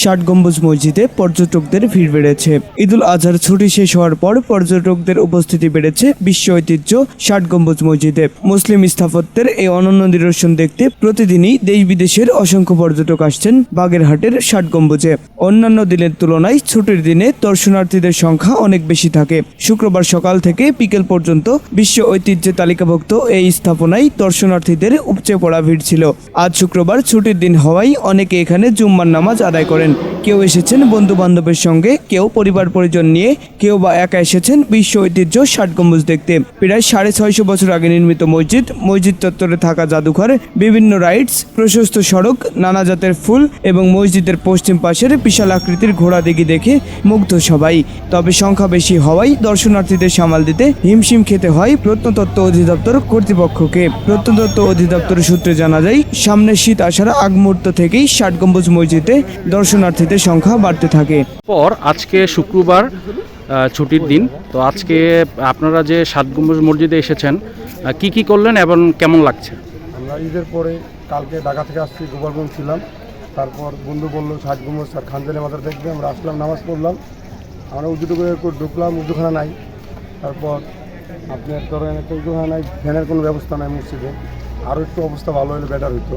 ষাট গম্বুজ মসজিদে পর্যটকদের ভিড় বেড়েছে। ঈদুল আজহার ছুটি শেষ হওয়ার পর পর্যটকদের উপস্থিতি বেড়েছে বিশ্ব ঐতিহ্য ষাট গম্বুজ মসজিদে। মুসলিম স্থাপত্যের এই অনন্য নিদর্শন দেখতে প্রতিদিনই দেশ বিদেশের অসংখ্য পর্যটক আসছেন বাগেরহাটের ষাট গম্বুজে। অন্যান্য দিনের তুলনায় ছুটির দিনে দর্শনার্থীদের সংখ্যা অনেক বেশি থাকে। শুক্রবার সকাল থেকে বিকেল পর্যন্ত বিশ্ব ঐতিহ্যে তালিকাভুক্ত এই স্থাপনায় দর্শনার্থীদের উপচে পড়া ভিড় ছিল। আজ শুক্রবার ছুটির দিন হওয়ায় অনেকে এখানে জুম্মার নামাজ আদায় করেন। কেউ এসেছেন বন্ধু বান্ধবের সঙ্গে, কেউ পরিবার পরিজন নিয়ে, কেউ বা একা এসেছেন বিশ্ব ঐতিহ্য ষাট গম্বুজ দেখতে। প্রায় সাড়ে ছয়শো বছর আগে নির্মিত মসজিদ মসজিদ চত্বরে থাকা জাদুঘর, বিভিন্ন রাইডস, প্রশস্ত সড়ক, নানা জাতের ফুল এবং মসজিদের পশ্চিম পাশের বিশাল আকৃতির ঘোড়া দিঘি দেখে মুগ্ধ সবাই। তবে সংখ্যা বেশি হওয়ায় দর্শনার্থীদের সামাল দিতে হিমশিম খেতে হয় প্রত্নতত্ত্ব অধিদপ্তর কর্তৃপক্ষকে। প্রত্নতত্ত্ব অধিদপ্তর সূত্রে জানা যায়, সামনের শীত আসার আগ মুহূর্ত থেকেই ষাট গম্বুজ মসজিদে দর্শনার্থীদের সংখ্যা বাড়তে থাকে। পর আজকে শুক্রবার ছুটির দিন। তো আজকে আপনারা যে সাত গম্বুজ মসজিদে এসেছেন কি কি করলেন এবং কেমন লাগছে? আমরা ঈদের পরে কালকে ঢাকা থেকে আসছি গোপালগঞ্জ ছিলাম। তারপর বন্ধু বলল সাত স্যার খানজানি মাজার দেখবে। আমরা আসলাম নামাজ পড়লাম। আমরা উজুটু করে একটু ঢুকলাম উজুখানা নাই। তারপর আপনার ধরেন একটা উজুখানা নাই ফ্যানের কোনো ব্যবস্থা নাই মসজিদে। আরও একটু অবস্থা ভালো হলে বেটার হতো